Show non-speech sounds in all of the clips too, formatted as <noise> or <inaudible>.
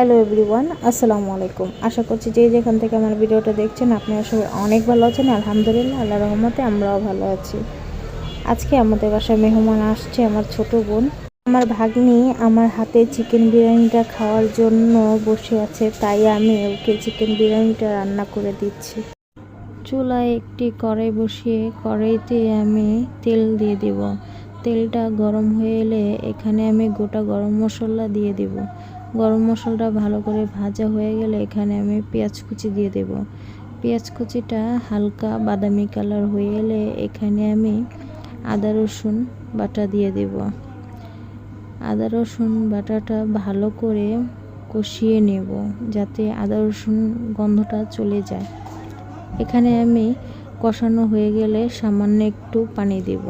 Hello everyone, আসসালামু আলাইকুম। আশা করছি যে যেখান থেকে আমার ভিডিওটা দেখছেন, আপনারা সবাই অনেক ভালো আছেন, আলহামদুলিল্লাহ আল্লাহ রহমতে আমরাও ভালো আছি। আজকে আমাদের বাসায় মেহমান আসছে আমার ছোট বোন। আমার ভাগ্নি আমার হাতে চিকেন বিরিয়ানিটা খাওয়ার জন্য বসে আছে, তাই আমি ওকে চিকেন বিরিয়ানিটা রান্না করে দিচ্ছি। চুলায় একটি কড়াই বসিয়ে কড়াইতে আমি তেল দিয়ে দিব। তেলটা গরম হয়ে এলে এখানে আমি গোটা গরম মশলা দিয়ে দিব। গরম মশলাটা ভালো করে ভাজা হয়ে গেলে এখানে আমি পেঁয়াজ কুচি দিয়ে দেব। পেঁয়াজ কুচিটা হালকা বাদামি কালার হয়ে এলে এখানে আমি আদা, রসুন বাটা দিয়ে দেব। আদা, রসুন বাটাটা ভালো করে কষিয়ে নেব যাতে আদা, রসুন গন্ধটা চলে যায়। এখানে আমি কষানো হয়ে গেলে সামান্য একটু পানি দেব।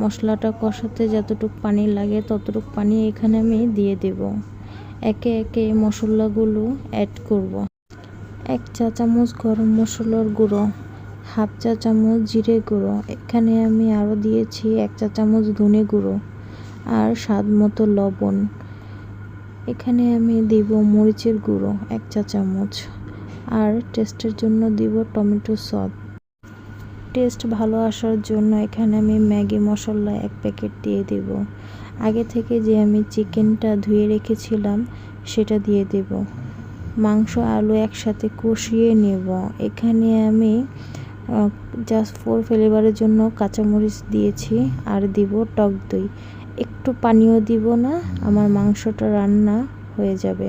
মশলাটা কষাতে যতটুকু পানি লাগে ততটুকু পানি এখানে আমি দিয়ে দেব। একে একে মশলাগুলো অ্যাড করব। এক চা চামচ গরম মশলার গুঁড়ো, হাফ চা চামচ জিরে গুঁড়ো, এখানে আমি আরও দিয়েছি এক চা চামচ ধনে গুঁড়ো আর স্বাদ মতো লবণ। এখানে আমি দিব মরিচের গুঁড়ো এক চা চামচ। আর টেস্টের জন্য দিব টমেটো সস। টেস্ট ভালো আসার জন্য এখানে আমি ম্যাগি মশলা এক প্যাকেট দিয়ে দেব। আগে থেকে যে আমি চিকেনটা ধুয়ে রেখেছিলাম, সেটা দিয়ে দেব। মাংস আলু একসাথে কষিয়ে নেব। এখানে আমি জাস্ট ফোর ফ্লেভারের জন্য কাঁচামরিচ দিয়েছি আর দিব টক দই। একটু পানিও দিব না, আমার মাংসটা রান্না হয়ে যাবে।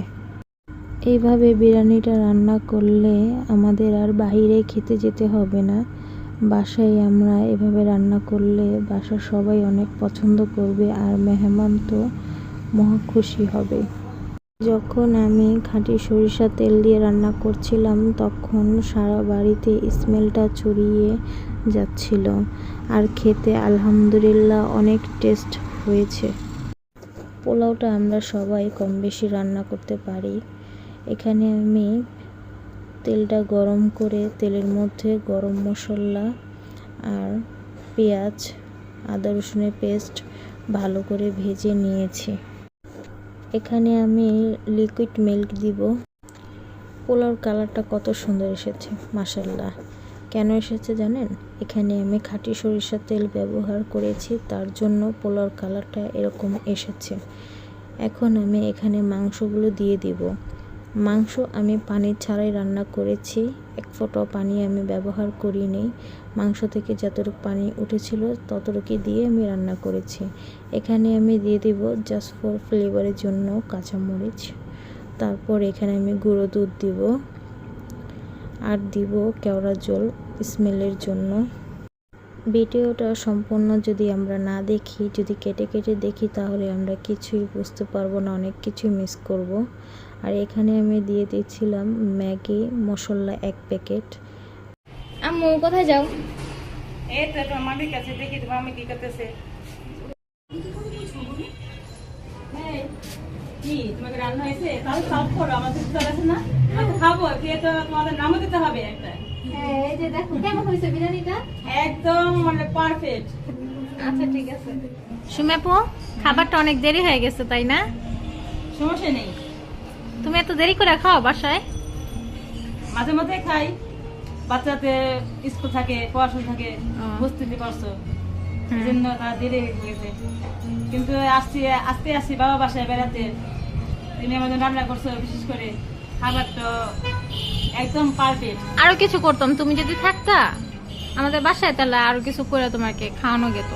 এইভাবে বিরিয়ানিটা রান্না করলে আমাদের আর বাইরে খেতে যেতে হবে না। বাসায় আমরা এভাবে রান্না করলে বাসার সবাই অনেক পছন্দ করবে আর মেহমান তো মহা খুশি হবে। যখন আমি খাঁটি সরিষা তেল দিয়ে রান্না করছিলাম, তখন সারা বাড়িতে স্মেলটা ছড়িয়ে যাচ্ছিল আর খেতে আলহামদুলিল্লাহ অনেক টেস্ট হয়েছে। পোলাওটা আমরা সবাই কম বেশি রান্না করতে পারি। এখানে আমি তেলটা গরম করে তেলের মধ্যে গরম মশলা আর পেঁয়াজ, আদা রসুনের পেস্ট ভালো করে ভেজে নিয়েছি। এখানে আমি লিকুইড মিল্ক দিব। পোলাওর কালারটা কত সুন্দর এসেছে মাসাল্লাহ কেন এসেছে জানেন? এখানে আমি খাঁটি সরিষার তেল ব্যবহার করেছি, তার জন্য পোলাওর কালারটা এরকম এসেছে। এখন আমি এখানে মাংসগুলো দিয়ে দিব। মাংস আমি পানি ছাড়াই রান্না করেছি। এক ফোঁটাও পানি আমি ব্যবহার করি করিনি। মাংস থেকে যতটুকু পানি উঠেছিল ততটুকু দিয়ে আমি রান্না করেছি। এখানে আমি দিয়ে দিব জাস্ট ফর ফ্লেভারের জন্য কাঁচামরিচ। তারপর এখানে আমি গুঁড়ো দুধ দিব। আর দিব কেওড়া জল স্মেলের জন্য। ভিডিওটা সম্পূর্ণ যদি আমরা না দেখি, যদি কেটে কেটে দেখি, তাহলে আমরা কিছুই বুঝতে পারব না, অনেক কিছুই মিস করব। আর এখানে আমি দিয়ে দিয়েছিলাম ম্যাগি মশলা এক প্যাকেট। আম্মু কোথায় যাও? এই তো তোমার মামির কাছে দেখি তোমার মামি কি করতেছে। কি তোমাকে রান্না হয়েছে? তাহলে সব করো আমাদের তো আছে না। খাব খেয়ে তো তোমাদের নামও দিতে হবে একটা। হ্যাঁ এই যে দেখো কেমন হয়েছে বিরিয়ানিটা? একদম মানে পারফেক্ট আচ্ছা ঠিক আছে। সুমেপু খাবারটা অনেক দেরি হয়ে গেছে তাই না? সমস্যা নেই। তুমি এত দেরি করে খাও বাসায়? মাঝে মাঝে খাই। বাচ্চাদের স্কুল থাকে পড়াশোনা থাকে বুঝতে পারছ জন্য তারা দেরি হয়ে গেছে। কিন্তু আসছি আস্তে আসছি বাবা বাসায় বেড়াতে। তুমি আমাদের রান্না করছ বিশেষ করে খাবারটা একদম পারফেক্ট আরও কিছু করতাম তুমি যদি থাকতা আমাদের বাসায় তাহলে আরও কিছু করে তোমাকে খাওয়ানো যেত।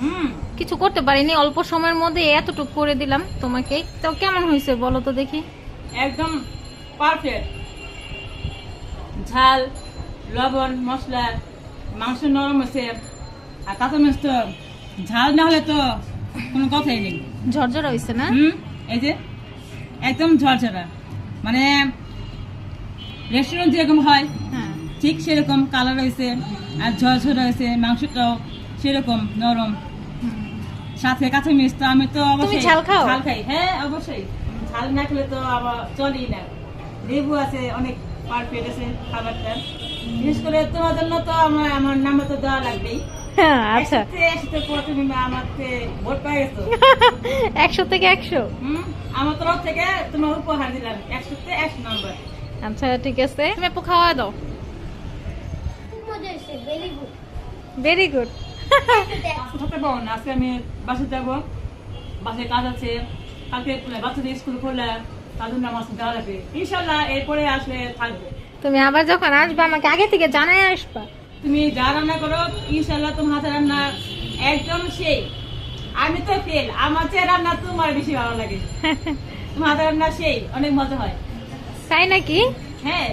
হুম। কিছু করতে পারিনি অল্প সময়ের মধ্যে এতটুকু করে দিলাম তোমাকে। তো কেমন হয়েছে বলো তো দেখি। একদম পারফেক্ট ঝাল লবণ মশলা মাংস নরম হয়েছে আর কাঁচা মাছ তো ঝাল না হলে তো কোনো কথাই নেই। ঝরঝরা হয়েছে না? হুম এই যে একদম ঝরঝরা। মানে রেস্টুরেন্ট যেরকম হয় হ্যাঁ। ঠিক সেরকম কালার হয়েছে আর ঝরঝরা হয়েছে মাংসটাও সেরকম নরম। সাথে কাঁচা মিস তো আমি তো অবশ্যই ঝাল খাও? ঝাল খাই। হ্যাঁ অবশ্যই। ঝাল না খেলে তো আবার চলেই না। লেবু আছে অনেক পারফেক্ট আছে খাবারটা। বিশেষ করে তোমার জন্য তো আমার আমার নাম্বার তো দেওয়া লাগবেই। আচ্ছা। আমার ভোট <laughs> একশো থেকে একশো? হুম আমার তরফ থেকে তোমার উপহার দিলাম। একশো নম্বর আচ্ছা ঠিক আছে। তুমি আপু খাওয়া দাও। ভেরি গুড আজকে থাকতে পারব না আজকে আমি বাসে যাব। বাসে কাজ আছে। কালকে বাচ্চাদের স্কুল খোলা ইনশাল্লাহ এরপরে আসলে থাকবে। তুমি আবার যখন আসবে আমাকে আগে থেকে জানাই আসবা। তুমি যা রান্না করো ইনশাল্লাহ তোমার হাতে রান্না একদম সেই। আমি তো ফেল আমার চেয়ে রান্না তোমার বেশি ভালো লাগে। <laughs> তোমার হাতে রান্না সেই অনেক মজা হয়। তাই নাকি? হ্যাঁ।